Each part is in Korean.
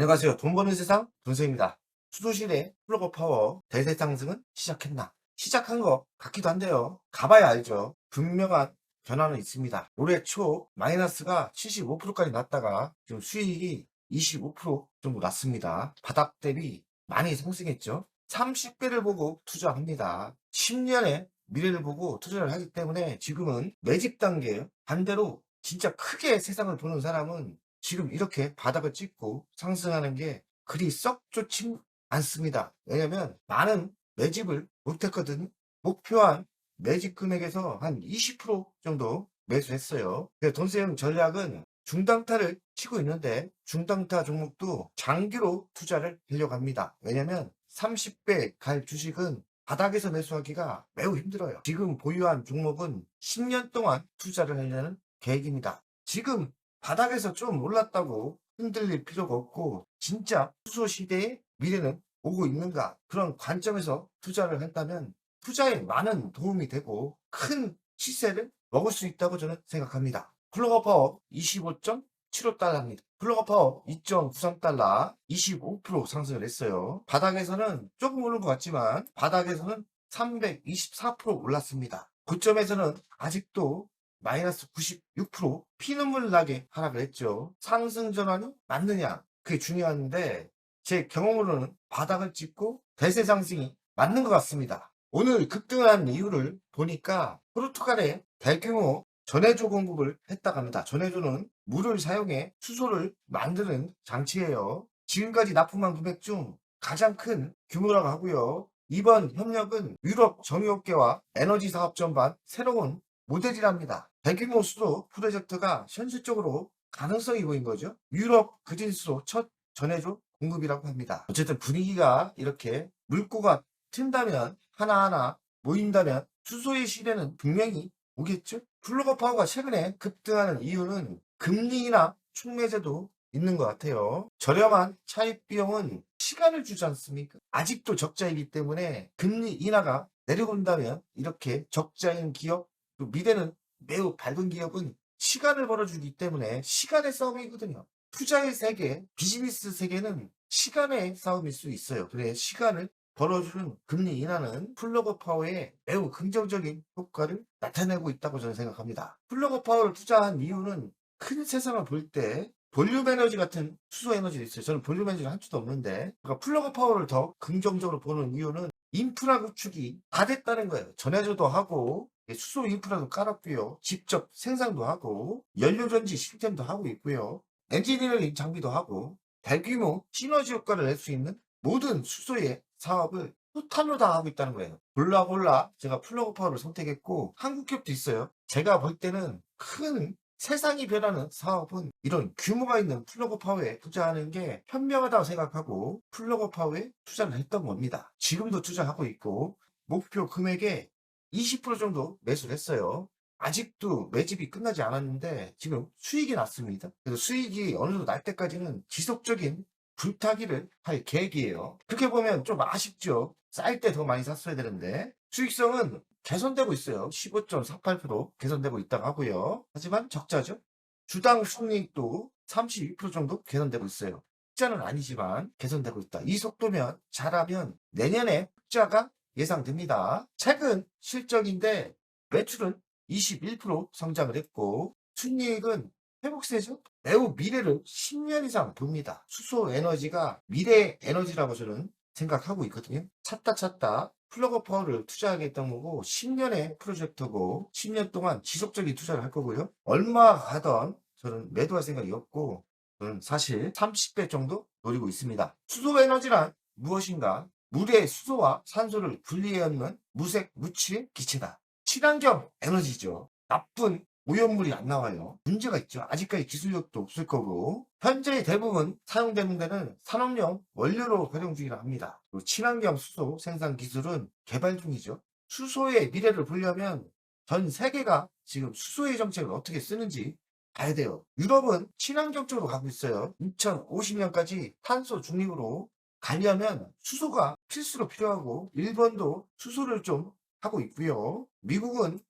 안녕하세요. 돈 버는 세상 돈세입니다. 수도실의 플러거 파워 대세 상승은 시작했나? 시작한 것 같기도 한데요. 가봐야 알죠. 분명한 변화는 있습니다. 올해 초 마이너스가 75%까지 났다가 지금 수익이 25% 정도 났습니다. 바닥 대비 많이 상승했죠. 30배를 보고 투자합니다. 10년의 미래를 보고 투자를 하기 때문에 지금은 매집 단계예요. 반대로 진짜 크게 세상을 보는 사람은 지금 이렇게 바닥을 찍고 상승하는 게 그리 썩 좋지 않습니다. 왜냐면 많은 매집을 못했거든요. 목표한 매집 금액에서 한 20% 정도 매수했어요. 돈세형 전략은 중당타를 치고 있는데 중당타 종목도 장기로 투자를 하려고 합니다. 왜냐면 30배 갈 주식은 바닥에서 매수하기가 매우 힘들어요. 지금 보유한 종목은 10년 동안 투자를 하려는 계획입니다. 지금 바닥에서 좀 올랐다고 흔들릴 필요가 없고 진짜 수소 시대의 미래는 오고 있는가 그런 관점에서 투자를 한다면 투자에 많은 도움이 되고 큰 시세를 먹을 수 있다고 저는 생각합니다. 플러거 파워 25.75달러입니다. 플러거 파워 2.93달러 25% 상승을 했어요. 바닥에서는 조금 오른 것 같지만 바닥에서는 324% 올랐습니다. 고점에서는 아직도 마이너스 96% 피눈물 나게 하락을 했죠. 상승 전환이 맞느냐? 그게 중요한데 제 경험으로는 바닥을 찍고 대세 상승이 맞는 것 같습니다. 오늘 급등한 이유를 보니까 포르투갈에 대규모 전해조 공급을 했다고 합니다. 전해조는 물을 사용해 수소를 만드는 장치예요. 지금까지 납품한 금액 중 가장 큰 규모라고 하고요. 이번 협력은 유럽 정유업계와 에너지 사업 전반 새로운 모델이랍니다. 대규모 수도 프로젝트가 현실적으로 가능성이 보인 거죠. 유럽 그진수로 첫 전해조 공급이라고 합니다. 어쨌든 분위기가 이렇게 물꼬가 튄다면 하나하나 모인다면 수소의 시대는 분명히 오겠죠. 플러거 파워가 최근에 급등하는 이유는 금리나 촉매제도 있는 것 같아요. 저렴한 차입 비용은 시간을 주지 않습니까? 아직도 적자이기 때문에 금리 인하가 내려온다면 이렇게 적자인 기업 또 미래는 매우 밝은 기업은 시간을 벌어주기 때문에 시간의 싸움이거든요. 투자의 세계, 비즈니스 세계는 시간의 싸움일 수 있어요. 그래 시간을 벌어주는 금리 인하는 플러거 파워에 매우 긍정적인 효과를 나타내고 있다고 저는 생각합니다. 플러거 파워를 투자한 이유는 큰 세상을 볼 때 볼륨 에너지 같은 수소 에너지가 있어요. 저는 볼륨 에너지를 한 주도 없는데 그러니까 플러거 파워를 더 긍정적으로 보는 이유는 인프라 구축이 다 됐다는 거예요. 전해조도 하고 수소 인프라도 깔았고요. 직접 생산도 하고 연료전지 시스템도 하고 있고요. 엔지니어링 장비도 하고 대규모 시너지 효과를 낼 수 있는 모든 수소의 사업을 토탈로 다 하고 있다는 거예요. 골라 골라 제가 플러그 파워를 선택했고 한국 기업도 있어요. 제가 볼 때는 큰 세상이 변하는 사업은 이런 규모가 있는 플러그 파워에 투자하는 게 현명하다고 생각하고 플러그 파워에 투자를 했던 겁니다. 지금도 투자하고 있고 목표 금액에 20% 정도 매수를 했어요. 아직도 매집이 끝나지 않았는데 지금 수익이 났습니다. 그래서 수익이 어느 정도 날 때까지는 지속적인 불타기를 할 계획이에요. 그렇게 보면 좀 아쉽죠. 쌀 때 더 많이 샀어야 되는데 수익성은 개선되고 있어요. 15.48% 개선되고 있다고 하고요. 하지만 적자죠. 주당 순이익도 32% 정도 개선되고 있어요. 흑자는 아니지만 개선되고 있다. 이 속도면 잘하면 내년에 흑자가 예상됩니다. 최근 실적인데 매출은 21% 성장을 했고 순이익은 회복세죠? 매우 미래를 10년 이상 봅니다. 수소 에너지가 미래 에너지라고 저는 생각하고 있거든요. 찾다 찾다 플러그 파워를 투자하겠다는 거고 10년의 프로젝트고 10년 동안 지속적인 투자를 할 거고요. 얼마 가던 저는 매도할 생각이 없고 저는 사실 30배 정도 노리고 있습니다. 수소 에너지란 무엇인가? 물의 수소와 산소를 분리해 얻는 무색 무취의 기체다. 친환경 에너지죠. 나쁜 오염물이 안 나와요. 문제가 있죠. 아직까지 기술력도 없을 거고 현재 대부분 사용되는 데는 산업용 원료로 활용 중이라 합니다. 그리고 친환경 수소 생산 기술은 개발 중이죠. 수소의 미래를 보려면 전 세계가 지금 수소의 정책을 어떻게 쓰는지 봐야 돼요. 유럽은 친환경 쪽으로 가고 있어요. 2050년까지 탄소 중립으로 가려면 수소가 필수로 필요하고 일본도 수소를 좀 하고 있고요. 미국은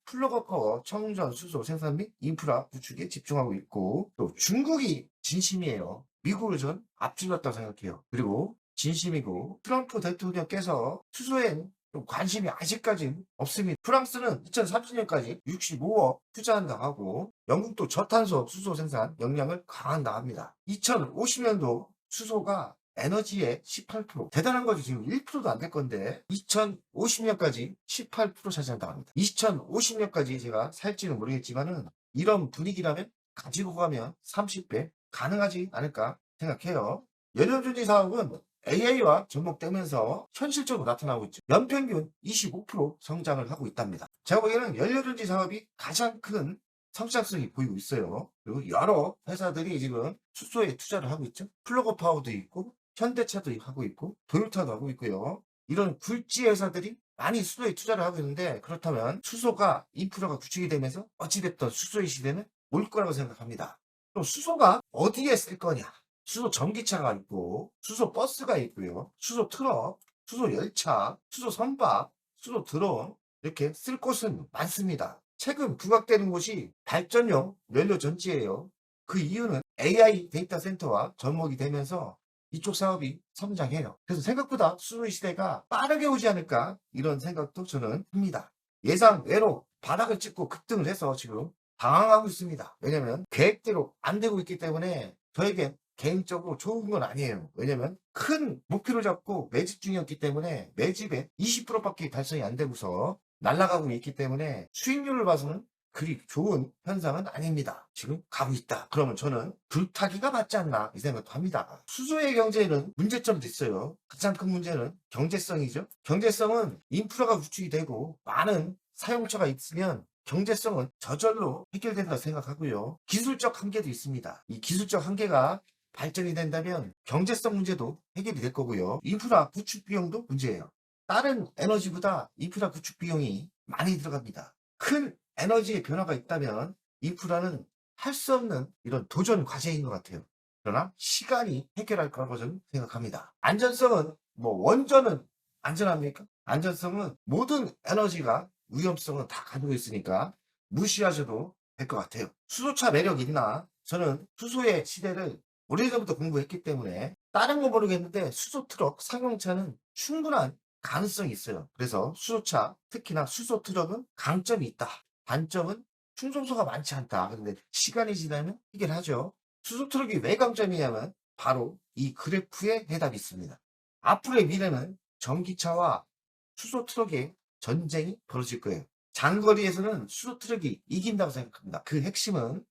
파워, 청전, 수소 생산 및 인프라 구축에 집중하고 있고 또 중국이 진심이에요. 미국을 전 앞질렀다고 생각해요. 그리고 진심이고 트럼프 대통령께서 수소에 좀 관심이 아직까지 없습니다. 프랑스는 2030년까지 65억 투자한다고 하고 영국도 저탄소 수소 생산 역량을 강한다 합니다. 2050년도 수소가 에너지의 18% 대단한 거지 지금 1%도 안 될 건데 2050년까지 18% 차지한다고 합니다. 2050년까지 제가 살지는 모르겠지만은 이런 분위기라면 가지고 가면 30배 가능하지 않을까 생각해요. 연료전지 사업은 AI와 접목되면서 현실적으로 나타나고 있죠. 연평균 25% 성장을 하고 있답니다. 제가 보기에는 연료전지 사업이 가장 큰 성장성이 보이고 있어요. 그리고 여러 회사들이 지금 수소에 투자를 하고 있죠. 플러그 파워도 있고, 현대차도 하고 있고, 도요타도 하고 있고요. 이런 굴지 회사들이 많이 수소에 투자를 하고 있는데, 그렇다면 수소가 인프라가 구축이 되면서 어찌됐든 수소의 시대는 올 거라고 생각합니다. 그럼 수소가 어디에 쓸 거냐? 수소 전기차가 있고, 수소 버스가 있고요. 수소 트럭, 수소 열차, 수소 선박, 수소 드론, 이렇게 쓸 곳은 많습니다. 최근 부각되는 곳이 발전용 연료 전지예요. 그 이유는 AI 데이터 센터와 접목이 되면서 이쪽 사업이 성장해요. 그래서 생각보다 수소의 시대가 빠르게 오지 않을까 이런 생각도 저는 합니다. 예상 외로 바닥을 찍고 급등을 해서 지금 당황하고 있습니다. 왜냐면 계획대로 안 되고 있기 때문에 저에게 개인적으로 좋은 건 아니에요. 왜냐면 큰 목표를 잡고 매집 중이었기 때문에 매집에 20%밖에 달성이 안 되고서 날아가고 있기 때문에 수익률을 봐서는 그리 좋은 현상은 아닙니다. 지금 가고 있다. 그러면 저는 불타기가 맞지 않나 이 생각도 합니다. 수소의 경제에는 문제점도 있어요. 가장 큰 문제는 경제성이죠. 경제성은 인프라가 구축이 되고 많은 사용처가 있으면 경제성은 저절로 해결된다 생각하고요. 기술적 한계도 있습니다. 이 기술적 한계가 발전이 된다면 경제성 문제도 해결이 될 거고요. 인프라 구축 비용도 문제예요. 다른 에너지보다 인프라 구축 비용이 많이 들어갑니다. 큰 에너지의 변화가 있다면 인프라는 할 수 없는 이런 도전 과제인 것 같아요. 그러나 시간이 해결할 거라고 저는 생각합니다. 안전성은 뭐 원전은 안전합니까? 안전성은 모든 에너지가 위험성은 다 가지고 있으니까 무시하셔도 될 것 같아요. 수소차 매력 있나? 저는 수소의 시대를 오래전부터 공부했기 때문에 다른 거 모르겠는데 수소 트럭 상용차는 충분한 가능성이 있어요. 그래서 수소차, 특히나 수소 트럭은 강점이 있다. 단점은 충전소가 많지 않다. 근데 시간이 지나면 해결하죠. 수소 트럭이 왜 강점이냐면 바로 이 그래프에 해답이 있습니다. 앞으로의 미래는 전기차와 수소 트럭의 전쟁이 벌어질 거예요. 장거리에서는 수소 트럭이 이긴다고 생각합니다. 그 핵심은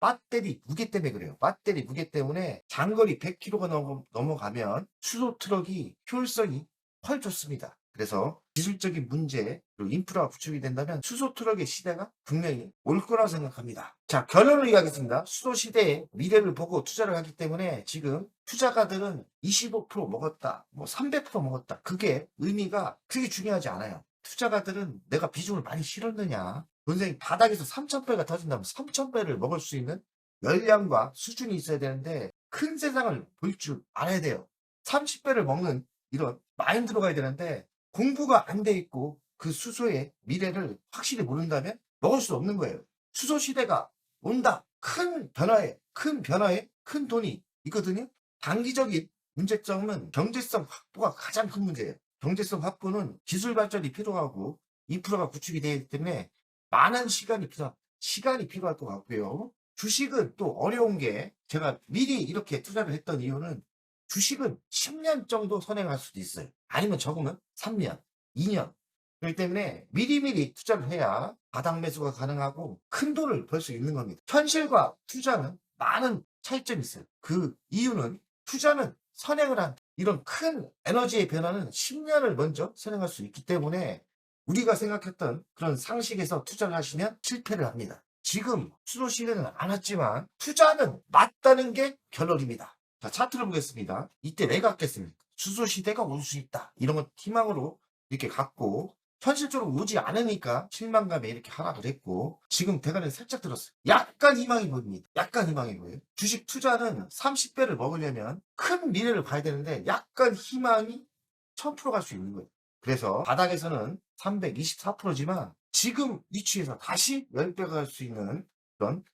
배터리 무게 때문에 그래요. 배터리 무게 때문에 장거리 100km가 넘어, 넘어가면 수소 트럭이 효율성이 훨 좋습니다. 그래서 기술적인 문제 그리고 인프라가 구축이 된다면 수소 트럭의 시대가 분명히 올 거라고 생각합니다. 자 결론을 이야기했습니다. 수소 시대의 미래를 보고 투자를 하기 때문에 지금 투자가들은 25% 먹었다, 뭐 300% 먹었다. 그게 의미가 그게 중요하지 않아요. 투자가들은 내가 비중을 많이 실었느냐. 선생님 바닥에서 3,000배가 터진다면 3,000배를 먹을 수 있는 열량과 수준이 있어야 되는데 큰 세상을 볼 줄 알아야 돼요. 30배를 먹는 이런 마인드로 가야 되는데 공부가 안 돼 있고 그 수소의 미래를 확실히 모른다면 먹을 수 없는 거예요. 수소 시대가 온다. 큰 변화에, 큰 변화에 큰 돈이 있거든요. 단기적인 문제점은 경제성 확보가 가장 큰 문제예요. 경제성 확보는 기술 발전이 필요하고 인프라가 구축이 되기 때문에 많은 시간이 필요, 시간이 필요할 것 같고요. 주식은 또 어려운 게 제가 미리 이렇게 투자를 했던 이유는 주식은 10년 정도 선행할 수도 있어요. 아니면 적으면 3년, 2년. 그렇기 때문에 미리미리 투자를 해야 바닥 매수가 가능하고 큰 돈을 벌 수 있는 겁니다. 현실과 투자는 많은 차이점이 있어요. 그 이유는 투자는 선행을 한 이런 큰 에너지의 변화는 10년을 먼저 선행할 수 있기 때문에 우리가 생각했던 그런 상식에서 투자를 하시면 실패를 합니다. 지금 수도 시대는 안 왔지만 투자는 맞다는 게 결론입니다. 자, 차트를 보겠습니다. 이때 왜 갔겠습니까? 수소 시대가 올 수 있다. 이런 건 희망으로 이렇게 갖고 현실적으로 오지 않으니까 실망감에 이렇게 하락을 했고 지금 대가리 살짝 들었어요. 약간 희망이 보입니다. 약간 희망이 보여요. 주식 투자는 30배를 먹으려면 큰 미래를 봐야 되는데 약간 희망이 1000%갈 수 있는 거예요. 그래서 바닥에서는 324%지만 지금 위치에서 다시 10배가 갈 수 있는 그런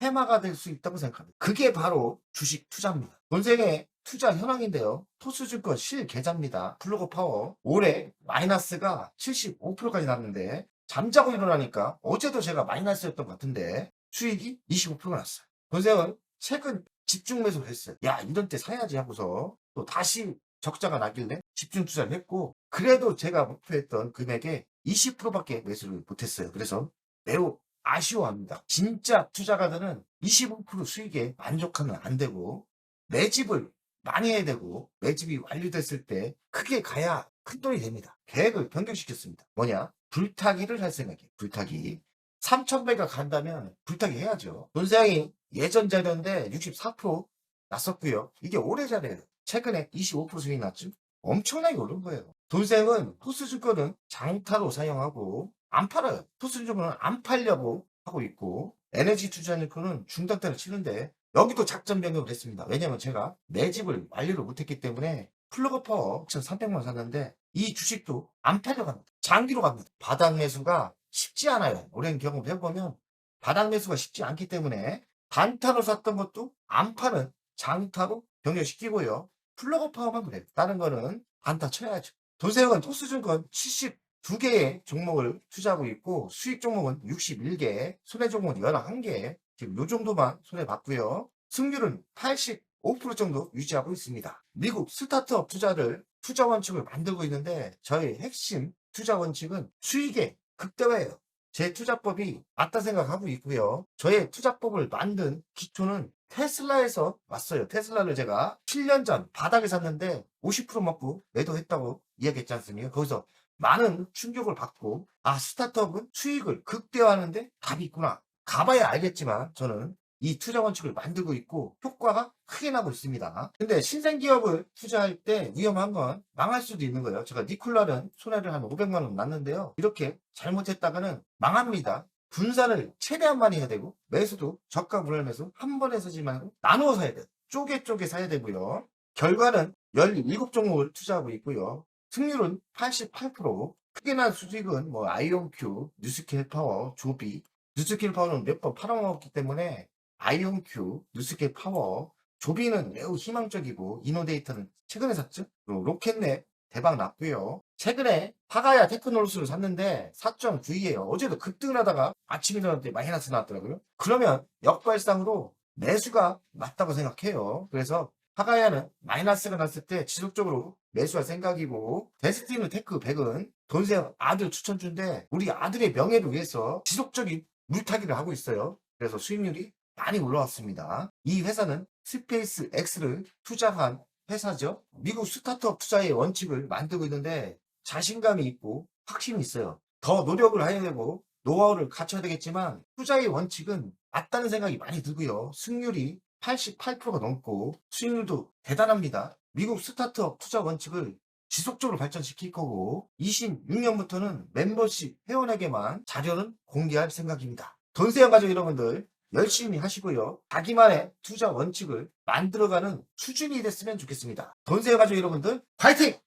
해마가 될 수 있다고 생각합니다. 그게 바로 주식 투자입니다. 본생의 투자 현황인데요. 토스증권 실계좌입니다. 플러그 파워 올해 마이너스가 75%까지 났는데 잠자고 일어나니까 어제도 제가 마이너스였던 것 같은데 수익이 25%가 났어요. 본생은 최근 집중 매수를 했어요. 야 이런 때 사야지 하고서 또 다시 적자가 나길래 집중 투자를 했고 그래도 제가 목표했던 금액의 20%밖에 매수를 못했어요. 그래서 매우 아쉬워합니다. 진짜 투자가들은 25% 수익에 만족하면 안 되고 매집을 많이 해야 되고 매집이 완료됐을 때 크게 가야 큰 돈이 됩니다. 계획을 변경시켰습니다. 뭐냐? 불타기를 할 생각이에요. 불타기. 3,000배가 간다면 불타기 해야죠. 돈사양이 예전 자료인데 64% 났었고요. 이게 올해 자료예요. 최근에 25% 수익 났죠. 엄청나게 오른 거예요. 돈생은 토스증권은 장타로 사용하고 안 팔아요. 토스증권은 안 팔려고 하고 있고 에너지 투자증권은 중단타를 치는데 여기도 작전 변경을 했습니다. 왜냐면 제가 내 집을 완료를 못했기 때문에 플러그 파워 1,300만 샀는데 이 주식도 안 팔려갑니다. 장기로 갑니다. 바닥 매수가 쉽지 않아요. 오랜 경험 해보면 바닥 매수가 쉽지 않기 때문에 단타로 샀던 것도 안 파는 장타로 변경시키고요. 플러그 파워만 그래요. 다른 거는 단타 쳐야죠. 도세형은 토스증권 72개의 종목을 투자하고 있고 수익 종목은 61개, 손해 종목은 11개, 지금 요 정도만 손해 봤고요. 승률은 85% 정도 유지하고 있습니다. 미국 스타트업 투자를 투자 원칙을 만들고 있는데 저희 핵심 투자 원칙은 수익의 극대화예요. 제 투자법이 맞다 생각하고 있고요. 저의 투자법을 만든 기초는 테슬라에서 왔어요. 테슬라를 제가 7년 전 바닥에 샀는데 50% 먹고 매도했다고 이야기했지 않습니까? 거기서 많은 충격을 받고 아 스타트업은 수익을 극대화하는데 답이 있구나. 가봐야 알겠지만 저는 이 투자 원칙을 만들고 있고 효과가 크게 나고 있습니다. 근데 신생 기업을 투자할 때 위험한 건 망할 수도 있는 거예요. 제가 니콜라는 손해를 한 500만 원 났는데요. 이렇게 잘못했다가는 망합니다. 분산을 최대한 많이 해야 되고 매수도 저가 불알 매수 한 번에 사지 말고 나누어 사야 돼요. 쪼개 쪼개 사야 되고요. 결과는 17종목을 투자하고 있고요. 승률은 88%. 크게 난 수익은 뭐 아이온큐, 뉴스킬 파워, 조비. 뉴스킬 파워는 몇 번 팔아먹었기 때문에 아이온큐, 뉴스킬 파워, 조비는 매우 희망적이고 이노데이터는 최근에 샀죠. 로켓넷 대박 났고요. 최근에 파가야 테크놀로스를 샀는데 4.9이에요. 어제도 급등을 하다가 아침 일어났는데 마이너스 나왔더라고요. 그러면 역발상으로 매수가 맞다고 생각해요. 그래서 파가야는 마이너스가 났을 때 지속적으로 매수할 생각이고 데스티니 테크 100은 돈세 아들 추천주인데 우리 아들의 명예를 위해서 지속적인 물타기를 하고 있어요. 그래서 수익률이 많이 올라왔습니다. 이 회사는 스페이스 X를 투자한 회사죠. 미국 스타트업 투자의 원칙을 만들고 있는데 자신감이 있고 확신이 있어요. 더 노력을 해야 되고 노하우를 갖춰야 되겠지만 투자의 원칙은 맞다는 생각이 많이 들고요. 승률이 88%가 넘고 수익률도 대단합니다. 미국 스타트업 투자 원칙을 지속적으로 발전시킬 거고 26년부터는 멤버십 회원에게만 자료는 공개할 생각입니다. 돈세형 가족 여러분들 열심히 하시고요. 자기만의 투자 원칙을 만들어가는 수준이 됐으면 좋겠습니다. 돈세형 가족 여러분들 파이팅!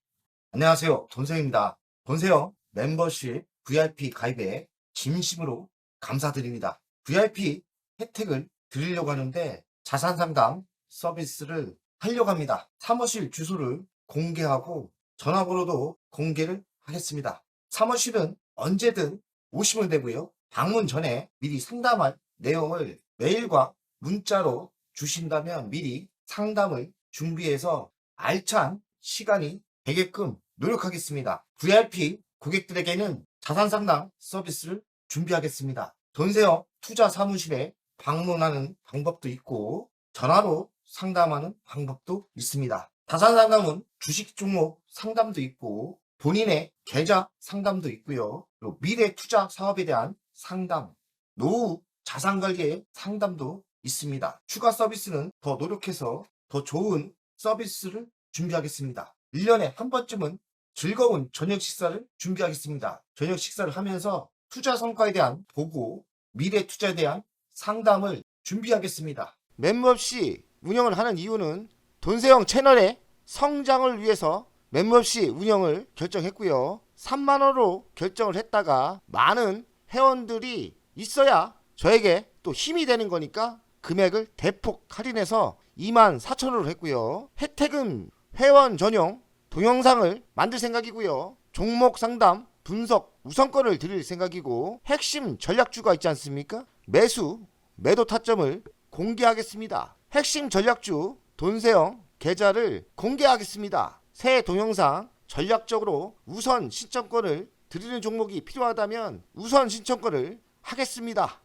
안녕하세요. 돈세형입니다. 돈세형 멤버십 VIP 가입에 진심으로 감사드립니다. VIP 혜택을 드리려고 하는데 자산 상담 서비스를 하려고 합니다. 사무실 주소를 공개하고 전화번호도 공개를 하겠습니다. 사무실은 언제든 오시면 되고요. 방문 전에 미리 상담할 내용을 메일과 문자로 주신다면 미리 상담을 준비해서 알찬 시간이 되게끔 노력하겠습니다. VIP 고객들에게는 자산 상담 서비스를 준비하겠습니다. 돈세어 투자 사무실에 방문하는 방법도 있고 전화로 상담하는 방법도 있습니다. 자산 상담은 주식 종목 상담도 있고 본인의 계좌 상담도 있고요. 그리고 미래 투자 사업에 대한 상담, 노후 자산 관리의 상담도 있습니다. 추가 서비스는 더 노력해서 더 좋은 서비스를 준비하겠습니다. 1년에 한 번쯤은 즐거운 저녁 식사를 준비하겠습니다. 저녁 식사를 하면서 투자 성과에 대한 보고, 미래 투자에 대한 상담을 준비하겠습니다. 멤버십 운영을 하는 이유는 돈세형 채널의 성장을 위해서 멤버십 운영을 결정했고요. 3만 원으로 결정을 했다가 많은 회원들이 있어야 저에게 또 힘이 되는 거니까 금액을 대폭 할인해서 2만 4천원으로 했고요. 혜택은 회원 전용 동영상을 만들 생각이고요. 종목 상담, 분석, 우선권을 드릴 생각이고 핵심 전략주가 있지 않습니까? 매수, 매도 타점을 공개하겠습니다. 핵심 전략주 돈세영 계좌를 공개하겠습니다. 새 동영상 전략적으로 우선 신청권을 드리는 종목이 필요하다면 우선 신청권을 하겠습니다.